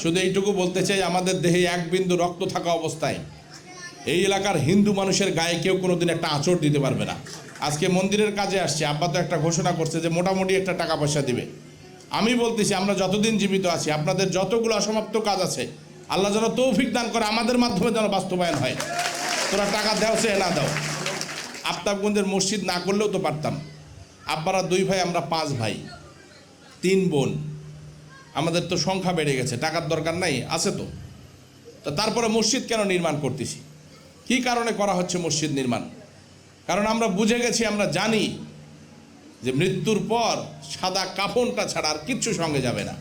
শুধু এইটুকু বলতে চাই, আমাদের দেহে এক বিন্দু রক্ত থাকা অবস্থায় এই এলাকার হিন্দু মানুষের গায়ে কেউ কোনোদিন একটা আঁচড় দিতে পারবে না। আজকে মন্দিরের কাজে আসছে, আব্বা তো একটা ঘোষণা করছে যে মোটামুটি একটা টাকা পয়সা দিবে। আমি বলতেছি, আমরা যতদিন জীবিত আছি, আপনাদের যতগুলো অসমাপ্ত কাজ আছে, আল্লাহ যেন তৌফিক দান করে, আমাদের মাধ্যমে যেন বাস্তবায়ন হয়। তোরা টাকা দেও, সে না দাও। আফতাবগঞ্জের মসজিদ না করলেও তো পারতাম। আব্বারা দুই ভাই, আমরা পাঁচ ভাই। তিন বোন। আমাদের তো সংখ্যা বেড়ে গেছে, টাকার দরকার নাই, আছে তো। তো তারপরে মসজিদ কেন নির্মাণ করতেছি? কী কারণে করা হচ্ছে মসজিদ নির্মাণ? কারণ আমরা বুঝে গেছি, আমরা জানি যে মৃত্যুর পর সাদা কাফনটা ছাড়া আর কিচ্ছু সঙ্গে যাবে না।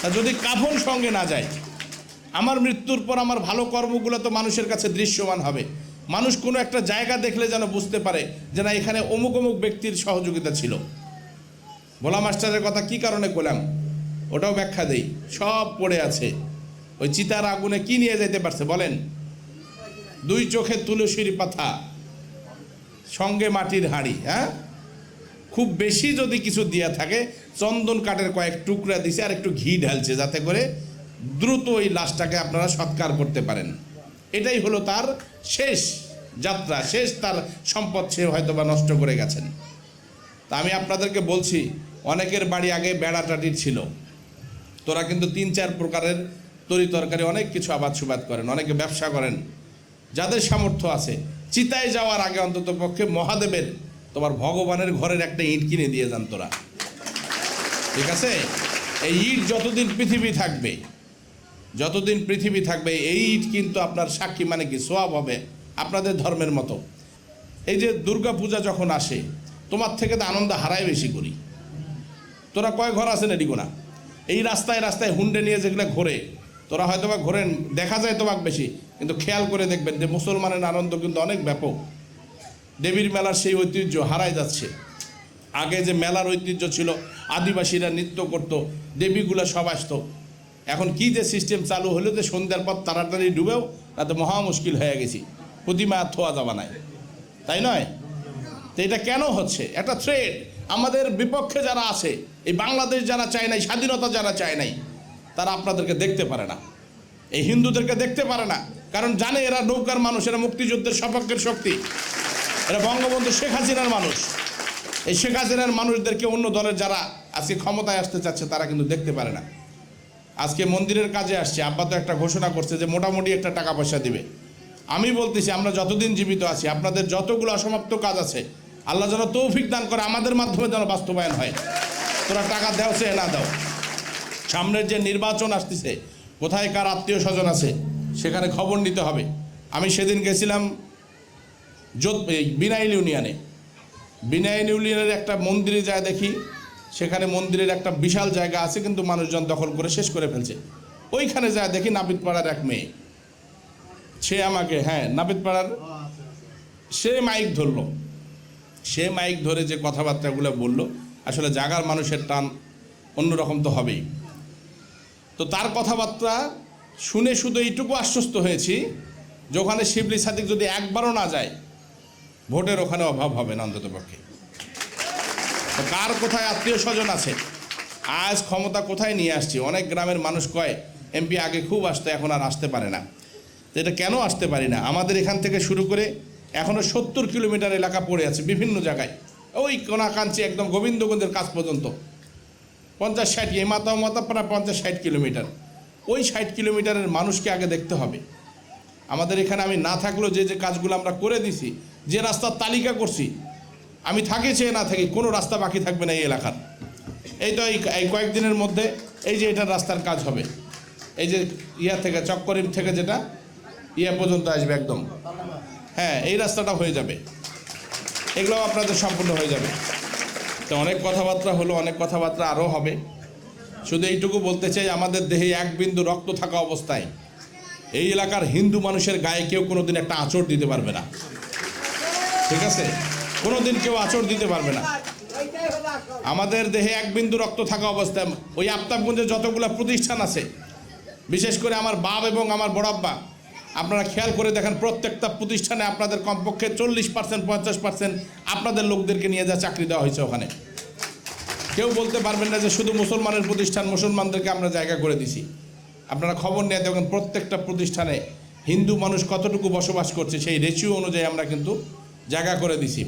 তা যদি কাফন সঙ্গে না যায়, আমার মৃত্যুর পর আমার ভালো কর্মগুলো তো মানুষের কাছে দৃশ্যমান হবে। মানুষ কোনো একটা জায়গা দেখলে যেন বুঝতে পারে যে না, এখানে অমুক অমুক ব্যক্তির সহযোগিতা ছিল। ভোলা মাস্টারের কথা কি কারণে করলাম ওটাও ব্যাখ্যা দেই। সব পড়ে আছে। ওই চিতার আগুনে কি নিয়ে যেতে পারছে বলেন? দুই চোখে তুলসীর পাতা, সঙ্গে মাটির হাঁড়ি হ্যাঁ? খুব বেশি যদি কিছু দিয়া থাকে, চন্দন কাঠের কয়েক টুকরা দিছে আর একটু ঘি ঢালছে যাতে করে দ্রুত ওই লাশটাকে আপনারা সৎকার করতে পারেন। এটাই হলো তার শেষ যাত্রা, শেষ তার সম্পদ সে হয়তো বা নষ্ট করে গেছেন। তা আমি আপনাদেরকে বলছি অনেকের বাড়ি আগে বেড়া টাটির ছিল। তোরা কিন্তু তিন চার প্রকারের তরি তরকারি অনেক কিছু আবাদ সুবাদ করেন, অনেকে ব্যবসা করেন। যাদের সামর্থ্য আছে, চিতায় যাওয়ার আগে অন্তত পক্ষে মহাদেবের, তোমার ভগবানের ঘরের একটা ইট কিনে দিয়ে যান তোরা। ঠিক আছে? এই ইট যতদিন পৃথিবী থাকবে, যতদিন পৃথিবী থাকবে, এই ইট কিন্তু আপনার সাক্ষী মানে কি? সোয়াব হবে আপনাদের ধর্মের মতো। এই যে দুর্গা পূজা যখন আসে, তোমার থেকে তো আনন্দ হারাই বেশি করি। তোরা কয় ঘর আছে এদিকো না এই রাস্তায় রাস্তায় হুন্ডে নিয়ে যেগুলো ঘোরে, তোরা হয়তো বা ঘোরেন দেখা যায় তোমাক বেশি, কিন্তু খেয়াল করে দেখবেন যে মুসলমানের আনন্দ কিন্তু অনেক ব্যাপক। দেবীর মেলার সেই ঐতিহ্য হারায় যাচ্ছে। আগে যে মেলার ঐতিহ্য ছিল, আদিবাসীরা নৃত্য করতো, দেবীগুলো সব আসতো। এখন কি যে সিস্টেম চালু হলো যে সন্ধ্যার পর তাড়াতাড়ি ডুবেও তাতে মহা মুশকিল হয়ে গেছি। প্রতিমা থোয়া যাবা নাই তাই নয়? তো এটা কেন হচ্ছে? একটা থ্রেড আমাদের বিপক্ষে যারা আছে, এই বাংলাদেশ যারা চায় নাই, স্বাধীনতা যারা চায় নাই, তারা আপনাদেরকে দেখতে পারে না। এই হিন্দুদেরকে দেখতে পারে না। কারণ জানে এরা নৌকার মানুষ, এরা মুক্তিযুদ্ধের সপক্ষের শক্তি। এরা বঙ্গবন্ধু শেখ হাসিনার মানুষ। এই শেখ হাসিনার মানুষদেরকে অন্য দলের যারা আজকে ক্ষমতায় আসতে চাচ্ছে, তারা কিন্তু দেখতে পারে না। আজকে মন্দিরের কাজে আসছে। আব্বা তো একটা ঘোষণা করছে যে মোটামুটি একটা টাকা পয়সা দিবে। আমি বলতেছি, আমরা যতদিন জীবিত আছি, আপনাদের যতগুলো অসমাপ্ত কাজ আছে আল্লাহ যেন তৌফিক দান করে আমাদের মাধ্যমে যেন বাস্তবায়ন হয়। তোরা টাকা দেও, সে না দাও। সামনের যে নির্বাচন আসতেছে, কোথায় কার আত্মীয় স্বজন আছে, সেখানে খবর নিতে হবে। আমি সেদিন গেছিলাম যোধ বিনাইল ইউনিয়নে। বিনাইল ইউনিয়নের একটা মন্দিরে যায় দেখি। সেখানে মন্দিরের একটা বিশাল জায়গা আছে, কিন্তু মানুষজন দখল করে শেষ করে ফেলছে। ওইখানে যায় দেখি নাপিত পাড়ার এক মেয়ে। সে আমাকে হ্যাঁ নাপিত পাড়ার সে মাইক ধরলো। সে মাইক ধরে যে কথাবার্তাগুলো বলল, আসলে জাগার মানুষের টান অন্যরকম তো হবেই। তো তার কথাবার্তা শুনে শুধু এইটুকু আশ্বস্ত হয়েছি, যে ওখানে শিবলি সাদিক যদি একবারও না যায়, ভোটের ওখানে অভাব হবে না অন্তত পক্ষে। তো কার কোথায় আত্মীয় স্বজন আছে? আজ ক্ষমতা কোথায় নিয়ে আসছি? অনেক গ্রামের মানুষ কয়, এমপি আগে খুব আসতো, এখন আর আসতে পারে না। তো এটা কেন আসতে পারি না? আমাদের এখান থেকে শুরু করে এখনও সত্তর কিলোমিটার এলাকা পড়ে আছে, বিভিন্ন জায়গায়। ওই কোনাকাঞ্চি একদম গোবিন্দগঞ্জের কাছ পর্যন্ত। পঞ্চাশ ষাট, এই মাতা মাথা প্রায় পঞ্চাশ ষাট কিলোমিটার। ওই ষাট কিলোমিটারের মানুষকে আগে দেখতে হবে। আমাদের এখানে আমি না থাকলেও যে যে কাজগুলো আমরা করে দিছি, যে রাস্তার তালিকা করছি, আমি থাকি চেয়ে না থাকি, কোনো রাস্তা বাকি থাকবে না এই এলাকার। এই তো এই কয়েকদিনের মধ্যে এই যে এটা রাস্তার কাজ হবে। এই যে ইয়া থেকে, চক্করিম থেকে যেটা, ইয়া পর্যন্ত আসবে একদম। হ্যাঁ এই রাস্তাটা হয়ে যাবে। এগুলো আপনাদের সম্পূর্ণ হয়ে যাবে। তো অনেক কথাবার্তা হলো, অনেক কথাবার্তা আরও হবে। শুধু এইটুকু বলতে চাই, আমাদের দেহে এক বিন্দু রক্ত থাকা অবস্থায় এই এলাকার হিন্দু মানুষের গায়ে কেউ কোনো দিন একটা আঁচড় দিতে পারবে না। ঠিক আছে? কোনো দিন কেউ আঁচড় দিতে পারবে না। আমাদের দেহে এক বিন্দু রক্ত থাকা অবস্থায়, ওই আফতাবগঞ্জে যতগুলো প্রতিষ্ঠান আছে, বিশেষ করে আমার বাপ এবং আমার বড়াব্বা আপনারা খেয়াল করে দেখেন, প্রত্যেকটা প্রতিষ্ঠানে আপনাদের কমপক্ষে চল্লিশ পার্সেন্ট, পঞ্চাশ পার্সেন্ট আপনাদের লোকদেরকে নিয়ে যা চাকরি দেওয়া হয়েছে ওখানে। কেউ বলতে পারবেন না যে শুধু মুসলমানের প্রতিষ্ঠান, মুসলমানদেরকে আমরা জায়গা করে দিছি। আপনারা খবর নিয়ে দেখেন, প্রত্যেকটা প্রতিষ্ঠানে হিন্দু মানুষ কতটুকু বসবাস করছে, সেই রেশিও অনুযায়ী আমরা কিন্তু জায়গা করে দিছি।